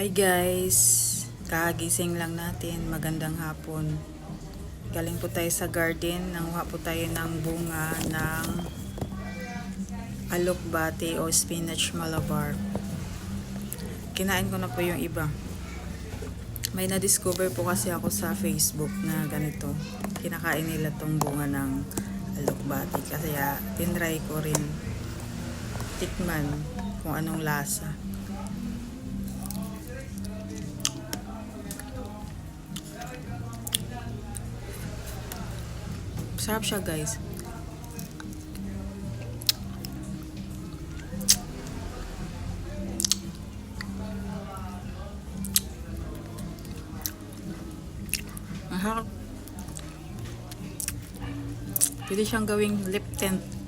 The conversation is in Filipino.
Hi guys! Kagising lang natin. Magandang hapon. Galing po tayo sa garden. Nanguha po tayo ng bunga ng alokbate o spinach malabar. Kinain ko na po yung iba. May na-discover po kasi ako sa Facebook na ganito. Kinakain nila tong bunga ng alokbate. Kaya tinry ko rin tikman kung anong lasa. Sarap siya guys. Harap. Pwede siyang gawing lip tint